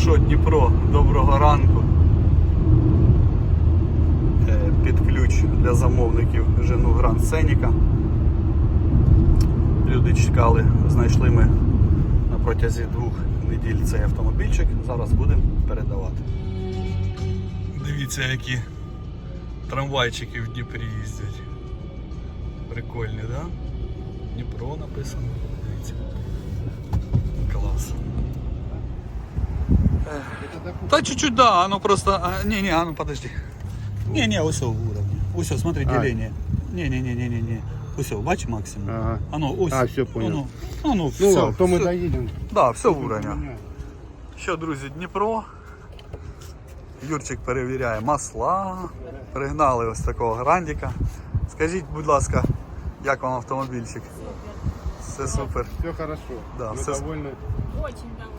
що, Дніпро, доброго ранку. Е, Під ключ для замовників жену Гранд Сеніка. Люди чекали, знайшли ми на протязі двох неділь цей автомобільчик. Зараз будемо передавати. Дивіться, які трамвайчики в Дніпрі їздять. Прикольні, так? Да? Дніпро написано. Дивіться. Та чуть-чуть, да, оно просто... а, Не, не, а ну подожди. Не, не, все в уровне. Все, смотри, А. деление. Не, не, не, не, не, не. Все, бачи максимум. Ага. Оно, ось. А, всё, понял. Оно, оно, Ну все, ладно, то мы все, доедем. Да, все в уровне. Що, друзі, Дніпро. Юрчик перевіряє масла. Пригнали ось такого грандіка. Скажіть, будь ласка, як вам автомобільчик? Все супер. Все хорошо. Да, Мы всё с- довольны. Очень довольна, да.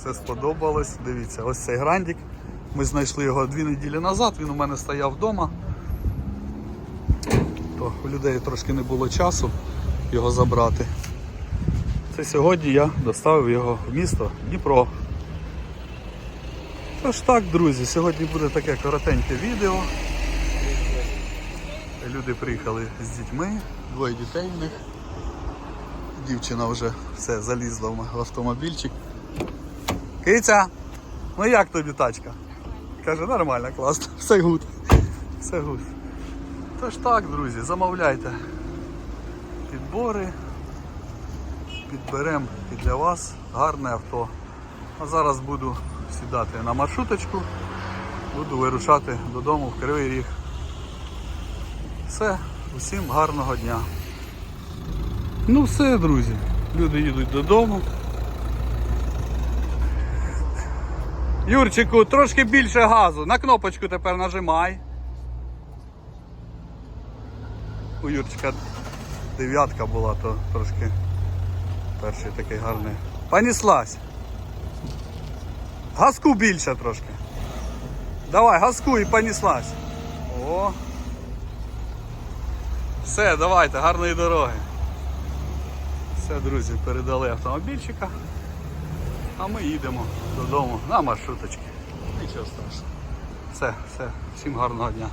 Все сподобалось. Дивіться, ось цей грандік. Ми знайшли його дві неділі назад, він у мене стояв вдома. То у людей трошки не було часу його забрати. Це сьогодні я доставив його в місто Дніпро. Тож так, друзі, сьогодні буде таке коротеньке відео. Люди приїхали з дітьми, двоє дітей в них. Дівчина вже все залізла в автомобільчик. Киця, ну як тобі тачка? Каже, нормально, класно, все гуд. Все гуд. Тож так, друзі, замовляйте підбори, підберемо і для вас гарне авто. А зараз буду сідати на маршруточку, буду вирушати додому в Кривий Ріг. Все, усім гарного дня. Ну все, друзі, люди їдуть додому. Юрчику, трошки більше газу. На кнопочку тепер нажимай. У Юрчика дев'ятка була, то трошки перший такий гарний. Поніслась. Газку більше трошки. Давай, газку і поніслась. О. Все, давайте, гарної дороги. Все, друзі, передали автомобільчика. А ми їдемо додому на маршруточки. Нічого страшного. Все, все, всім гарного дня.